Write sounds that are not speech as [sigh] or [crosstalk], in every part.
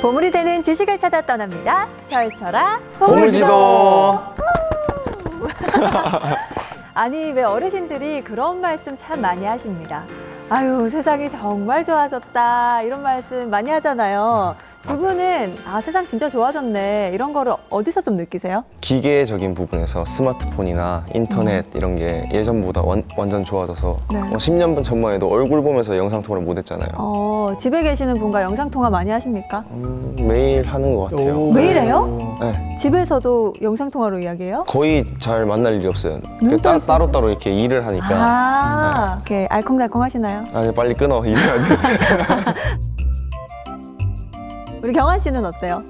보물이 되는 지식을 찾아 떠납니다. 펼쳐라 보물지도. [laughs] 아니 왜 어르신들이 그런 말씀 참 많이 하십니다. 아유 세상이 정말 좋아졌다 이런 말씀 많이 하잖아요. 두 분은 아 세상 진짜 좋아졌네 이런 거를 어디서 좀 느끼세요? 기계적인 부분에서 스마트폰이나 인터넷 이런 게 예전보다 완, 완전 좋아져서 네. 어, 10년 전만 해도 얼굴 보면서 영상 통화를 못 했잖아요. 어 집에 계시는 분과 영상 통화 많이 하십니까? 음, 매일 하는 것 같아요. 매일 해요? 네. 집에서도 영상 통화로 이야기해요? 거의 잘 만날 일이 없어요. 눈그 따, 있어? 따로 따로 이렇게 일을 하니까 아 이렇게 알콩달콩 하시나요? 아 빨리 끊어 이래야 돼. [laughs] 우리 경환 씨는 어때요?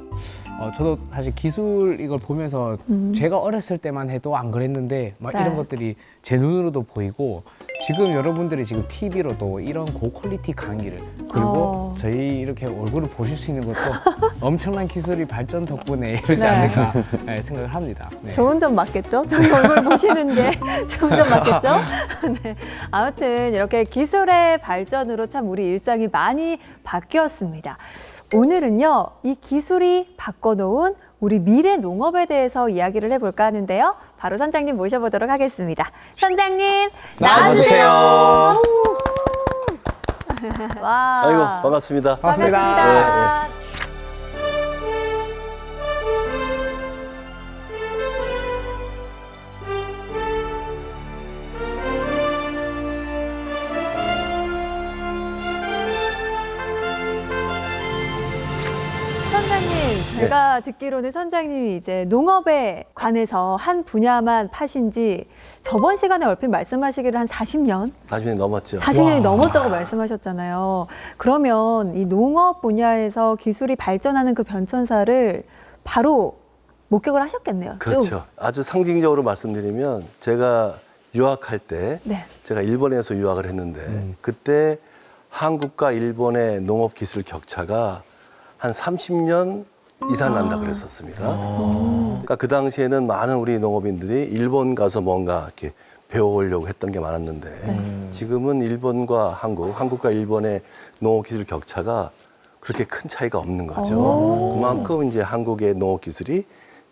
어, 저도 사실 기술 이걸 보면서 음. 제가 어렸을 때만 해도 안 그랬는데 막 네. 이런 것들이 제 눈으로도 보이고 지금 여러분들이 지금 TV로도 이런 고퀄리티 강의를 그리고 어. 저희 이렇게 얼굴을 보실 수 있는 것도 [laughs] 엄청난 기술이 발전 덕분에 이러지 네. 않을까 네, 생각을 합니다. 네. 좋은 점 맞겠죠? 저희 얼굴 보시는 게 [laughs] 좋은 점 맞겠죠? [laughs] 네. 아무튼 이렇게 기술의 발전으로 참 우리 일상이 많이 바뀌었습니다. 오늘은요, 이 기술이 바꿔놓은 우리 미래 농업에 대해서 이야기를 해볼까 하는데요. 바로 선장님 모셔보도록 하겠습니다. 선장님, 나와주세요. 와. 아이고 반갑습니다. 반갑습니다. 반갑습니다. 선장 제가 듣기로는 선장님이 이제 농업에 관해서 한 분야만 파신 지 저번 시간에 얼핏 말씀하시기를 한 40년? 40년이 넘었죠. 40년이 넘었다고 말씀하셨잖아요. 그러면 이 농업 분야에서 기술이 발전하는 그 변천사를 바로 목격을 하셨겠네요. 쭉. 그렇죠. 아주 상징적으로 말씀드리면 제가 유학할 때 네. 제가 일본에서 유학을 했는데 그때 한국과 일본의 농업 기술 격차가 한 30년 이상 난다 그랬었습니다. 그러니까 그 당시에는 많은 우리 농업인들이 일본 가서 뭔가 이렇게 배워오려고 했던 게 많았는데 지금은 일본과 한국, 한국과 일본의 농업 기술 격차가 그렇게 큰 차이가 없는 거죠. 오. 그만큼 이제 한국의 농업 기술이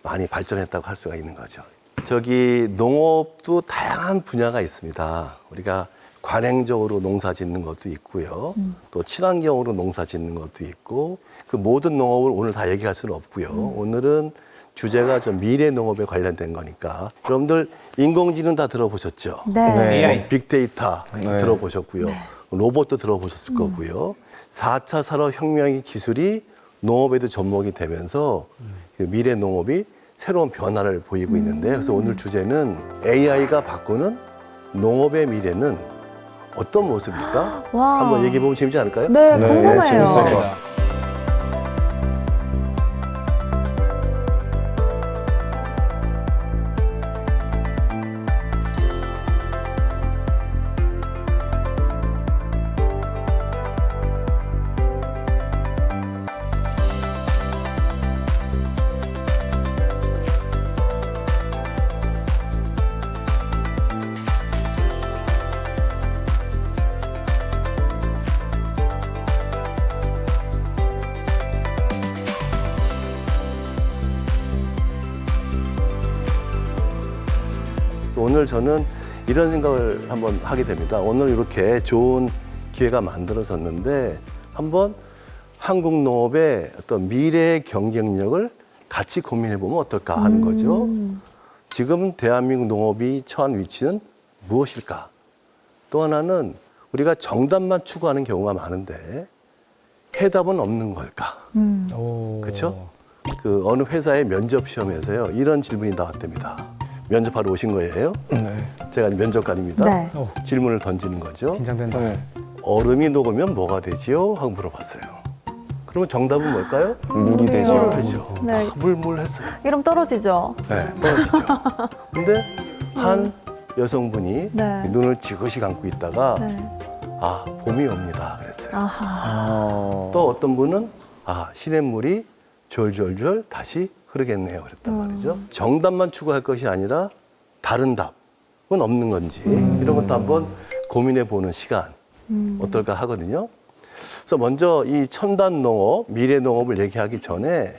많이 발전했다고 할 수가 있는 거죠. 저기 농업도 다양한 분야가 있습니다. 우리가 관행적으로 농사 짓는 것도 있고요. 또 친환경으로 농사 짓는 것도 있고 그 모든 농업을 오늘 다 얘기할 수는 없고요. 오늘은 주제가 좀 미래 농업에 관련된 거니까 여러분들 인공지능 다 들어보셨죠? 네. 네. AI. 빅데이터 네. 들어보셨고요. 로봇도 들어보셨을 거고요. 4차 산업혁명의 기술이 농업에도 접목이 되면서 그 미래 농업이 새로운 변화를 보이고 있는데 그래서 오늘 주제는 AI가 바꾸는 농업의 미래는 어떤 모습일까? 와. 한번 얘기해 보면 재밌지 않을까요? 네, 네, 궁금해요. 재밌을 것 네. 그래 오늘 저는 이런 생각을 한번 하게 됩니다. 오늘 이렇게 좋은 기회가 만들어졌는데 한번 한국 농업의 어떤 미래 경쟁력을 같이 고민해 보면 어떨까 하는 거죠. 지금 대한민국 농업이 처한 위치는 무엇일까? 또 하나는 우리가 정답만 추구하는 경우가 많은데 해답은 없는 걸까? 오. 그렇죠? 그 어느 회사의 면접 시험에서요 이런 질문이 나왔답니다. 면접하러 오신 거예요. 네. 제가 면접관입니다. 네. 어, 질문을 던지는 거죠. 긴장된다. 네. 얼음이 녹으면 뭐가 되지요? 하고 물어봤어요. 그러면 정답은 뭘까요? 물이 되죠. 그렇죠. 네. 아, 물물 했어요. 이러면 떨어지죠. 네, 떨어지죠. 근데 한 여성분이 네. 눈을 지그시 감고 있다가 네. 아 봄이 옵니다 그랬어요. 아하. 아, 또 어떤 분은 아 시냇물이 졸졸졸 다시 흐르겠네요 그랬단 말이죠. 정답만 추구할 것이 아니라 다른 답은 없는 건지 이런 것도 한번 고민해 보는 시간 어떨까 하거든요. 그래서 먼저 이 첨단 농업, 미래 농업을 얘기하기 전에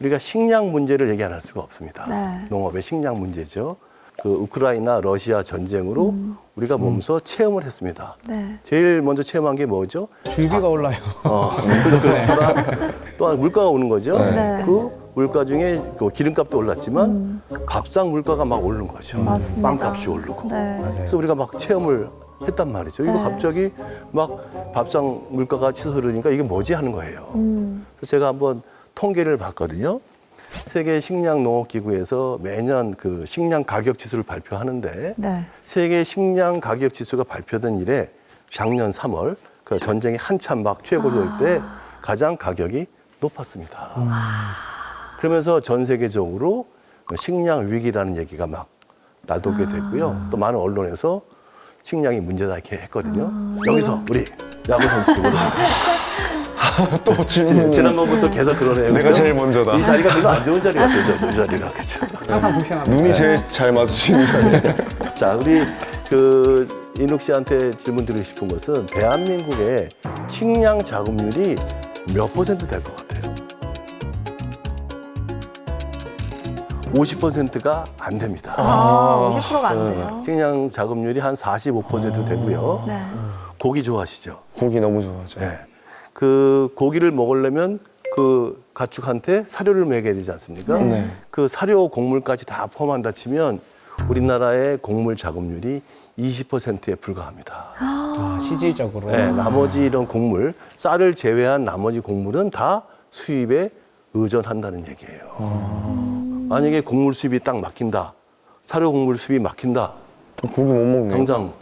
우리가 식량 문제를 얘기 안 할 수가 없습니다. 네. 농업의 식량 문제죠. 그 우크라이나 러시아 전쟁으로 우리가 몸소 체험을 했습니다. 네. 제일 먼저 체험한 게 뭐죠? 줄비가 올라요. 어, [laughs] 그렇지만 또한 물가가 오는 거죠. 네. 그 물가 중에 그 기름값도 올랐지만 밥상 물가가 막 오르는 거죠. 음. 맞습니다. 빵값이 오르고. 네. 그래서 우리가 막 체험을 했단 말이죠. 이거 네. 갑자기 막 밥상 물가가 치솟으니까 이게 뭐지 하는 거예요. 음. 그래서 제가 한번 통계를 봤거든요. 세계 식량 농업 기구에서 매년 그 식량 가격 지수를 발표하는데 네. 세계 식량 가격 지수가 발표된 이래 작년 3월 그 전쟁이 한참 막 최고조일 때 가장 가격이 높았습니다. 그러면서 전 세계적으로 그 식량 위기라는 얘기가 막 나돌게 됐고요. 또 많은 언론에서 식량이 문제다 이렇게 했거든요. 여기서 우리 야구 선수들 물어보겠습니다. [laughs] 또 질문. 지난번부터 계속 그러네요. 내가 그죠? 제일 먼저다. 이 자리가 별로 안 좋은 자리 같아요. 저, 저 자리가 그렇죠. 항상 불편합니다. 눈이 제일 잘 마주치는 자리. [laughs] 자, 우리 그 인욱 씨한테 질문 드리고 싶은 것은 대한민국의 식량 자급률이 몇 퍼센트 될 것 같아요? 50%가 안 됩니다. 아, 50%가 안 돼요. 어, 식량 자급률이 한 45% 되고요. 네. 고기 좋아하시죠? 고기 너무 좋아하죠. 네. 그 고기를 먹으려면 그 가축한테 사료를 먹여야 되지 않습니까? 네. 그 사료 곡물까지 다 포함한다 치면 우리나라의 곡물 자급률이 20%에 불과합니다. 아, 실질적으로. 네, 나머지 이런 곡물, 쌀을 제외한 나머지 곡물은 다 수입에 의존한다는 얘기예요. 만약에 곡물 수입이 딱 막힌다, 사료 곡물 수입이 막힌다, 고기 못 먹네. 당장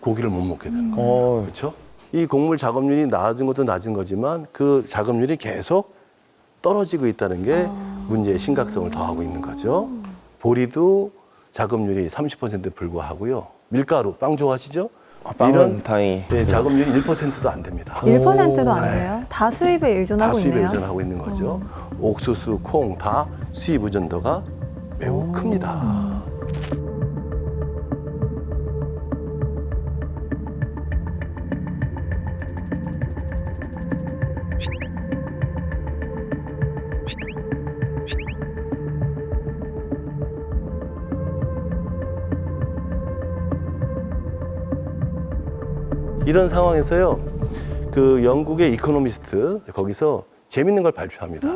고기를 못 먹게 되는 거예요. 어, 그렇죠? 이 곡물 작업률이 낮은 것도 낮은 거지만 그 작업률이 계속 떨어지고 있다는 게 문제의 심각성을 더하고 있는 거죠. 보리도 작업률이 30%에 불과하고요. 밀가루, 빵 좋아하시죠? 아, 빵은 다행히. 네, 작업률이 1%도 안 됩니다. 1%도 안 네. 돼요? 다 수입에 다 의존하고 수입에 있네요. 의존하고 있는 거죠. 옥수수, 콩 다 수입 의존도가 매우 큽니다. 이런 상황에서요, 그 영국의 이코노미스트 거기서 재밌는 걸 발표합니다.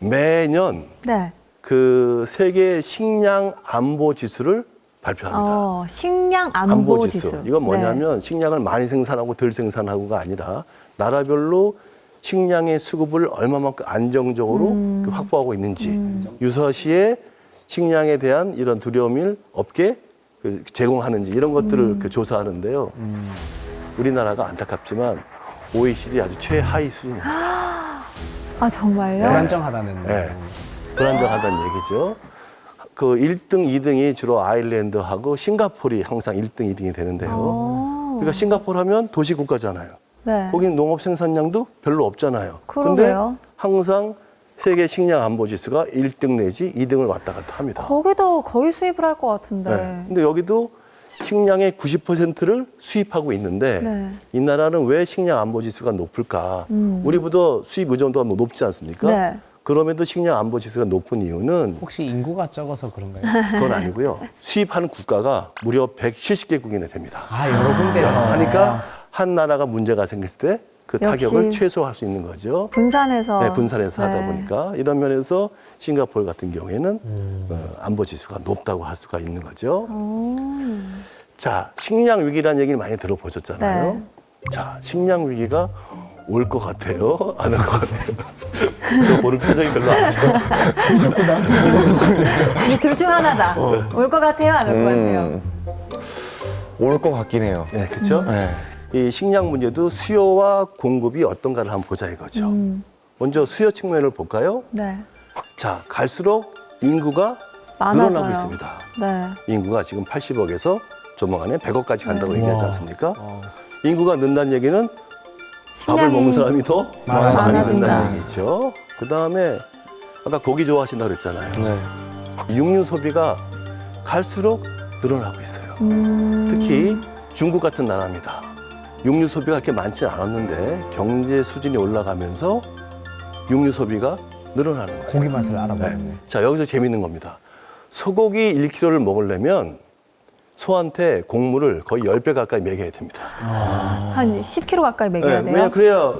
매년 네. 그 세계 식량 안보 지수를 발표합니다. 어, 식량 안보, 지수. 이건 네. 뭐냐면 식량을 많이 생산하고 덜 생산하고가 아니라 나라별로 식량의 수급을 얼마만큼 안정적으로 음. 그 확보하고 있는지 유사시에 식량에 대한 이런 두려움을 없게 그 제공하는지 이런 것들을 음. 그 조사하는데요. 우리나라가 안타깝지만 OECD 아주 최하위 수준입니다. [gasps] 아, 정말요? 불안정하다는. 네. 불안정하다는 얘기죠. 그 1등, 2등이 주로 아일랜드하고 싱가포르이 항상 1등, 2등이 되는데요. 어. 그러니까 싱가포르 하면 도시 국가잖아요. 네. 거기는 농업 생산량도 별로 없잖아요. 그러게요. 항상 세계 식량 안보 지수가 1등 내지 2등을 왔다 갔다 합니다. 거기도 거의 수입을 할 것 같은데. 네. 근데 여기도 식량의 90%를 수입하고 있는데 네. 이 나라는 왜 식량 안보 지수가 높을까? 음. 우리보다 수입 의존도가 높지 않습니까? 네. 그럼에도 식량 안보 지수가 높은 이유는 혹시 인구가 적어서 그런가요? [laughs] 그건 아니고요. 수입하는 국가가 무려 170개국이나 됩니다. 아, 여러 군데서. 하니까 한 나라가 문제가 생겼을 때 그. 타격을 최소화할 수 있는 거죠. 분산해서. 네, 분산해서 하다 네. 보니까 이런 면에서 싱가포르 같은 경우에는 음. 어, 안보 지수가 높다고 할 수가 있는 거죠. 음. 자, 식량 위기라는 얘기를 많이 들어보셨잖아요. 네. 자, 식량 위기가 올 것 같아요? [laughs] 안 올 것 같아요? 저 보는 표정이 별로 안 좋아. [laughs] 둘중 하나다. 올 것 같아요? 안 올 것 같아요? 음, 올것 같긴 해요. 네, 그렇죠? 네. 이 식량 문제도 수요와 공급이 어떤가를 한번 보자 이거죠. 음. 먼저 수요 측면을 볼까요? 네. 자, 갈수록 인구가 많아서요. 늘어나고 있습니다. 네. 인구가 지금 80억에서 조만간에 100억까지 간다고 네. 얘기하지. 않습니까? 어. 인구가 는다는 얘기는 밥을 먹는 사람이 더 많아진다. 많이 많아진다. 는다는 얘기죠. 그 다음에 아까 고기 좋아하신다 그랬잖아요. 네. 육류 소비가 갈수록 늘어나고 있어요. 음. 특히 중국 같은 나라입니다. 육류 소비가 그렇게 많지 않았는데 경제 수준이 올라가면서 육류 소비가 늘어나는 거예요. 고기 맛을 네. 알아보네. 자, 여기서 재밌는 겁니다. 소고기 1kg를 먹으려면 소한테 곡물을 거의 10배 가까이 먹여야 됩니다. 한 10kg 가까이 먹여야 네, 돼요. 왜냐 그래야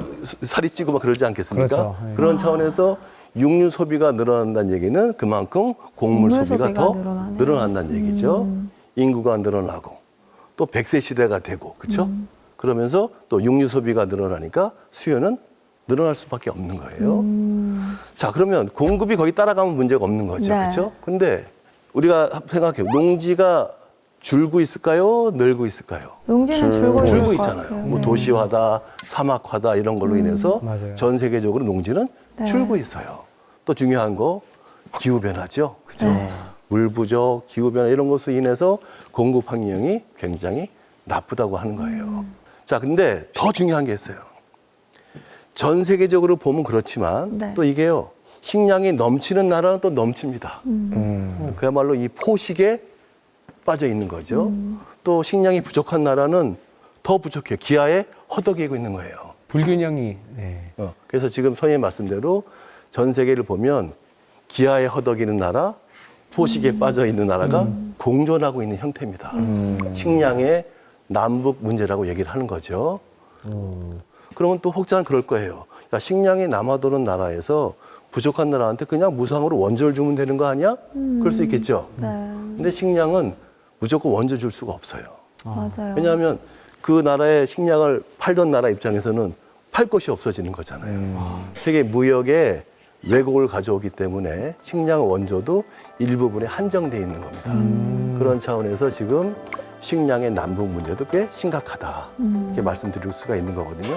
살이 찌고 막 그러지 않겠습니까? 그렇죠. 네. 그런 차원에서 육류 소비가 늘어난다는 얘기는 그만큼 곡물 곡물 소비가, 소비가 더. 음. 늘어난다는 얘기죠. 인구가 늘어나고 또 100세 시대가 되고 그렇죠? 음. 그러면서 또 육류 소비가 늘어나니까 수요는 늘어날 수밖에 없는 거예요. 음. 자, 그러면 공급이 거의 따라가면 문제가 없는 거죠. 네. 그렇죠? 근데 우리가 생각해요. 농지가 줄고 있을까요? 늘고 있을까요? 농지는 줄- 줄고, 줄고 있을 것 있잖아요. 같아요. 뭐 네. 도시화다, 사막화다 이런 걸로 인해서 맞아요. 전 세계적으로 농지는 네. 줄고 있어요. 또 중요한 거 기후 변화죠. 그죠? 네. 물 부족, 기후 변화 이런 것으로 인해서 공급 환경이 굉장히 나쁘다고 하는 거예요. 음. 자, 근데 더 중요한 게 있어요. 전 세계적으로 보면 그렇지만 네. 또 이게요. 식량이 넘치는 나라는 또 넘칩니다. 음. 그야말로 이 포식에 빠져 있는 거죠. 음. 또 식량이 부족한 나라는 더 부족해요. 기아에 허덕이고 있는 거예요. 불균형이 네. 어, 그래서 지금 선생님 말씀대로 전 세계를 보면 기아에 허덕이는 나라, 포식에 음. 빠져 있는 나라가 공존하고 있는 형태입니다. 식량의 남북 문제라고 얘기를 하는 거죠. 음. 그러면 또 혹자는 그럴 거예요. 야, 식량이 남아도는 나라에서 부족한 나라한테 그냥 무상으로 원조를 주면 되는 거 아니야? 그럴 수 있겠죠. 네, 근데 식량은 무조건 원조 줄 수가 없어요. 맞아요. 왜냐하면 그 나라의 식량을 팔던 나라 입장에서는 팔 것이 없어지는 거잖아요. 세계 무역에 왜곡을 가져오기 때문에 식량 원조도 일부분에 한정돼 있는 겁니다. 그런 차원에서 지금 식량의 남북 문제도 꽤 심각하다. 이렇게 말씀드릴 수가 있는 거거든요.